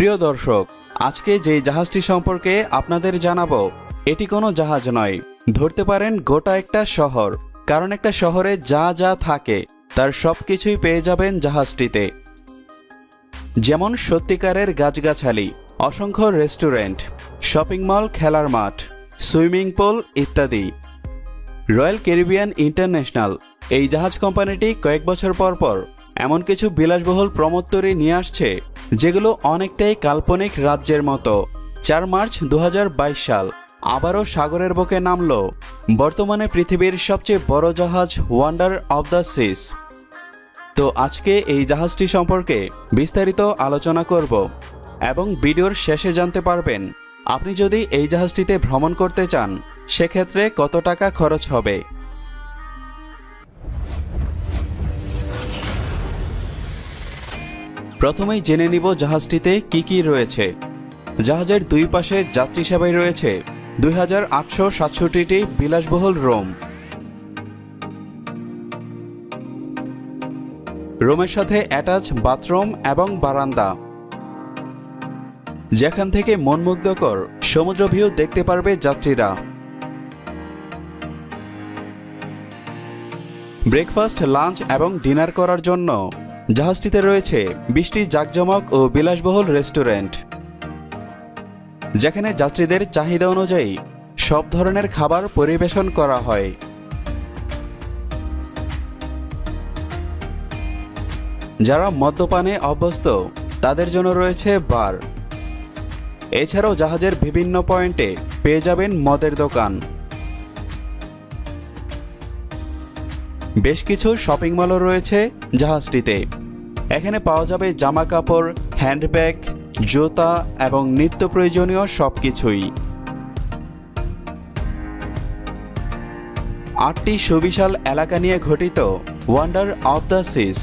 প্রিয় দর্শক, আজকে যে জাহাজটি সম্পর্কে আপনাদের জানাব, এটি কোনো জাহাজ নয়। ধরতে পারেন গোটা একটা শহর, কারণ একটা শহরে যা যা থাকে, তার সব কিছুই পেয়ে যাবেন জাহাজটিতে। যেমন সত্যিকারের গাছগাছালি, অসংখ্য রেস্টুরেন্ট, শপিং মল, খেলার মাঠ, সুইমিং পুল ইত্যাদি। রয়্যাল ক্যারিবিয়ান ইন্টারন্যাশনাল, এই জাহাজ কোম্পানিটি কয়েক বছর পর পর এমন কিছু বিলাসবহুল প্রমোত্তরে নিয়ে আসছে যেগুলো অনেকটাই কাল্পনিক রাজ্যের মতো। চার মার্চ দু হাজার বাইশ সাল আবারও সাগরের বুকে নামল বর্তমানে পৃথিবীর সবচেয়ে বড় জাহাজ ওয়ান্ডার অব দ্য সিস তো আজকে এই জাহাজটি সম্পর্কে বিস্তারিত আলোচনা করব এবং ভিডিওর শেষে জানতে পারবেন, আপনি যদি এই জাহাজটিতে ভ্রমণ করতে চান, সেক্ষেত্রে কত টাকা খরচ হবে? প্রথমেই জেনে নিব জাহাজটিতে কি কি রয়েছে। জাহাজের দুই পাশে যাত্রী সেবায় রয়েছে। দুই হাজার আটশো সাতষট্টিটি বিলাসবহুল রোম। রোমের সাথে অ্যাটাচ বাথরুম এবং বারান্দা। যেখান থেকে মনমুগ্ধকর সমুদ্র ভিউ দেখতে পারবে যাত্রীরা। ব্রেকফাস্ট, লাঞ্চ এবং ডিনার করার জন্য। জাহাজটিতে রয়েছে বৃষ্টি জাকজমক ও বিলাসবহুল রেস্টুরেন্ট, যেখানে যাত্রীদের চাহিদা অনুযায়ী সব ধরনের খাবার পরিবেশন করা হয়। যারা মদ্যপানে অভ্যস্ত, তাদের জন্য রয়েছে বার। এছাড়াও জাহাজের বিভিন্ন পয়েন্টে পেয়ে যাবেন মদের দোকান। বেশ কিছু শপিং মলও রয়েছে জাহাজটিতে। এখানে পাওয়া যাবে জামা কাপড় হ্যান্ডব্যাগ জুতা এবং নিত্য প্রয়োজনীয় সব কিছুই আটটি সুবিশাল এলাকা নিয়ে গঠিত ওয়ান্ডার অফ দ্য সিস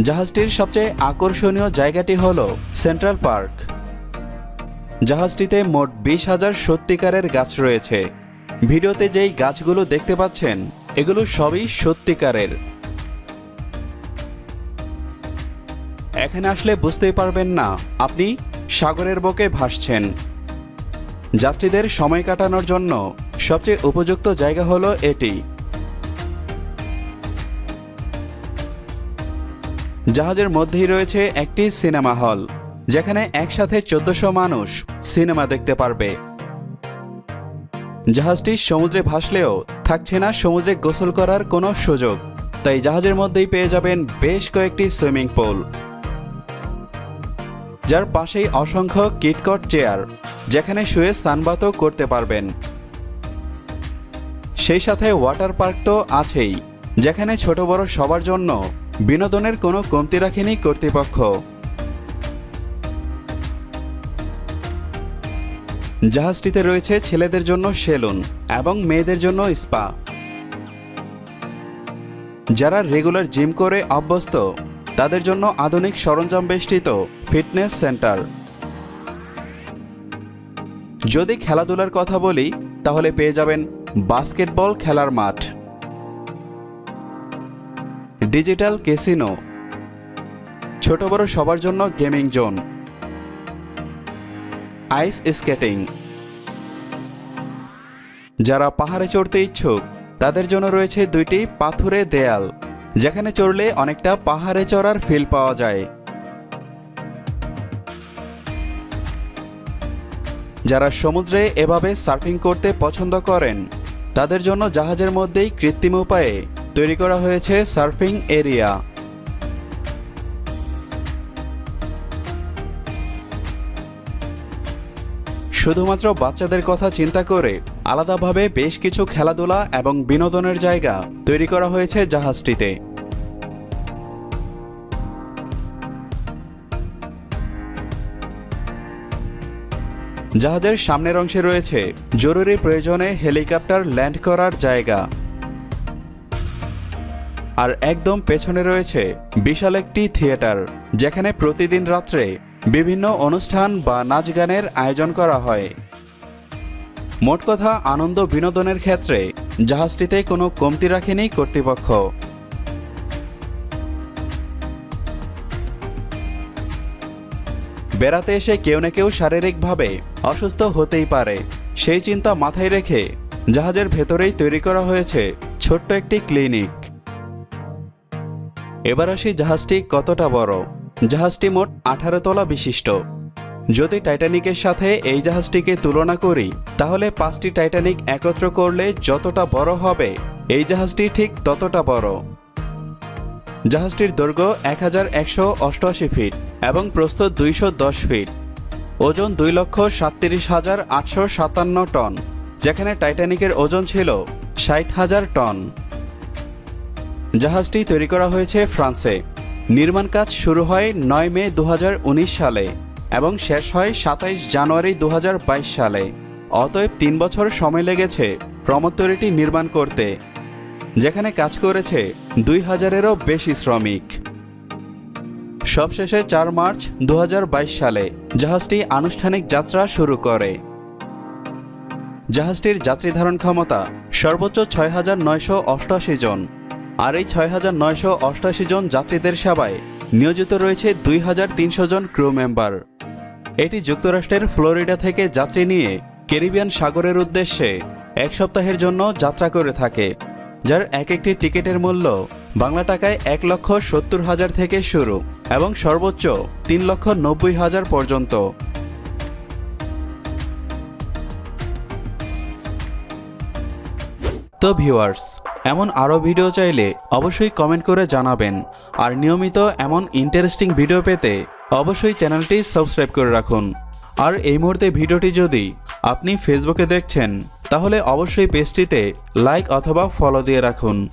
জাহাজটির সবচেয়ে আকর্ষণীয় জায়গাটি হল সেন্ট্রাল পার্ক জাহাজটিতে মোট বিশ হাজার সত্যিকারের গাছ রয়েছে। ভিডিওতে যেই গাছগুলো দেখতে পাচ্ছেন এগুলো সবই সত্যিকারের। এখানে আসলে বুঝতেই পারবেন না, আপনি সাগরের বুকে ভাসছেন। যাত্রীদের সময় কাটানোর জন্য সবচেয়ে উপযুক্ত জায়গা হলো এটি। জাহাজের মধ্যেই রয়েছে একটি সিনেমা হল, যেখানে একসাথে চোদ্দশো মানুষ সিনেমা দেখতে পারবে। জাহাজটি সমুদ্রে ভাসলেও থাকছে না, সমুদ্রে গোসল করার কোনো সুযোগ। তাই জাহাজের মধ্যেই পেয়ে যাবেন বেশ কয়েকটি সুইমিং পুল। যার পাশেই অসংখ্য কিটকট চেয়ার, যেখানে শুয়ে সানবাতও করতে পারবেন। সেই সাথে ওয়াটার পার্ক তো আছেই, যেখানে ছোট বড় সবার জন্য বিনোদনের কোনো কমতি রাখেনি কর্তৃপক্ষ। জাহাজটিতে রয়েছে ছেলেদের জন্য সেলুন এবং মেয়েদের জন্য স্পা। যারা রেগুলার জিম করে অভ্যস্ত, তাদের জন্য আধুনিক সরঞ্জাম বেষ্টিত ফিটনেস সেন্টার। যদি খেলাধুলার কথা বলি, তাহলে পেয়ে যাবেন বাস্কেটবল খেলার মাঠ। ডিজিটাল কেসিনো ছোট বড় সবার জন্য গেমিং জোন। আইস স্কেটিং যারা পাহাড়ে চড়তে ইচ্ছুক, তাদের জন্য রয়েছে দুইটি পাথুরে দেয়াল, যেখানে চড়লে অনেকটা পাহাড়ে চড়ার ফিল পাওয়া যায়। যারা সমুদ্রে এভাবে সার্ফিং করতে পছন্দ করেন, তাদের জন্য জাহাজের মধ্যেই কৃত্রিম উপায়ে তৈরি করা হয়েছে সার্ফিং এরিয়া। শুধুমাত্র বাচ্চাদের কথা চিন্তা করে আলাদাভাবে বেশ কিছু খেলাধুলা এবং বিনোদনের জায়গা তৈরি করা হয়েছে জাহাজটিতে। জাহাজের সামনের অংশে রয়েছে জরুরি প্রয়োজনে হেলিকপ্টার ল্যান্ড করার জায়গা। আর একদম পেছনে রয়েছে বিশাল একটি থিয়েটার, যেখানে প্রতিদিন রাত্রে বিভিন্ন অনুষ্ঠান বা নাচ গানের আয়োজন করা হয়। মোট কথা, আনন্দ বিনোদনের ক্ষেত্রে জাহাজটিতে কোনো কমতি রাখেনি কর্তৃপক্ষ। বেড়াতে এসে কেউ না কেউ শারীরিকভাবে অসুস্থ হতেই পারে। সেই চিন্তা মাথায় রেখে জাহাজের ভেতরেই তৈরি করা হয়েছে ছোট্ট একটি ক্লিনিক। এবার আসি জাহাজটি কতটা বড়। জাহাজটি মোট আঠারো তলা বিশিষ্ট। যদি টাইটানিকের সাথে এই জাহাজটিকে তুলনা করি, তাহলে পাঁচটি টাইটানিক একত্র করলে যতটা বড় হবে, এই জাহাজটি ঠিক ততটা বড়। জাহাজটির দৈর্ঘ্য এক হাজার একশো অষ্টআশি ফিট এবং প্রস্থ দুইশো দশ ফিট। ওজন দুই লক্ষ সাতত্রিশ হাজার আটশো সাতান্ন টন, যেখানে টাইটানিকের ওজন ছিল ষাট হাজার টন। জাহাজটি তৈরি করা হয়েছে ফ্রান্সে। নির্মাণ কাজ শুরু হয় নয় মে দু হাজার উনিশ সালে এবং শেষ হয় সাতাইশ জানুয়ারি দু হাজার বাইশ সালে। অতএব তিন বছর সময় লেগেছে প্রমোত্তরীটি নির্মাণ করতে, যেখানে কাজ করেছে দুই হাজারেরও বেশি শ্রমিক। সবশেষে চার মার্চ দু হাজার বাইশ সালে জাহাজটি আনুষ্ঠানিক যাত্রা শুরু করে। জাহাজটির যাত্রী ধারণ ক্ষমতা সর্বোচ্চ ছয় হাজার নয়শো অষ্টআশি জন। আর এই ছয় হাজার নয়শো অষ্টআশি জন যাত্রীদের সেবায় নিয়োজিত রয়েছে দুই হাজার তিনশো জন ক্রু মেম্বার এটি যুক্তরাষ্ট্রের ফ্লোরিডা থেকে যাত্রী নিয়ে ক্যারিবিয়ান সাগরের উদ্দেশ্যে এক সপ্তাহের জন্য যাত্রা করে থাকে, যার এক একটি টিকিটের মূল্য বাংলা টাকায় এক লক্ষ সত্তর হাজার থেকে শুরু এবং সর্বোচ্চ তিন লক্ষ নব্বই হাজার পর্যন্ত। তো ভিউয়ার্স এমন আরও ভিডিও চাইলে অবশ্যই কমেন্ট করে জানাবেন। আর নিয়মিত এমন ইন্টারেস্টিং ভিডিও পেতে অবশ্যই চ্যানেলটি সাবস্ক্রাইব করে রাখুন। আর এই মুহূর্তে ভিডিওটি যদি আপনি ফেসবুকে দেখছেন, তাহলে অবশ্যই পেজটিতে লাইক অথবা ফলো দিয়ে রাখুন।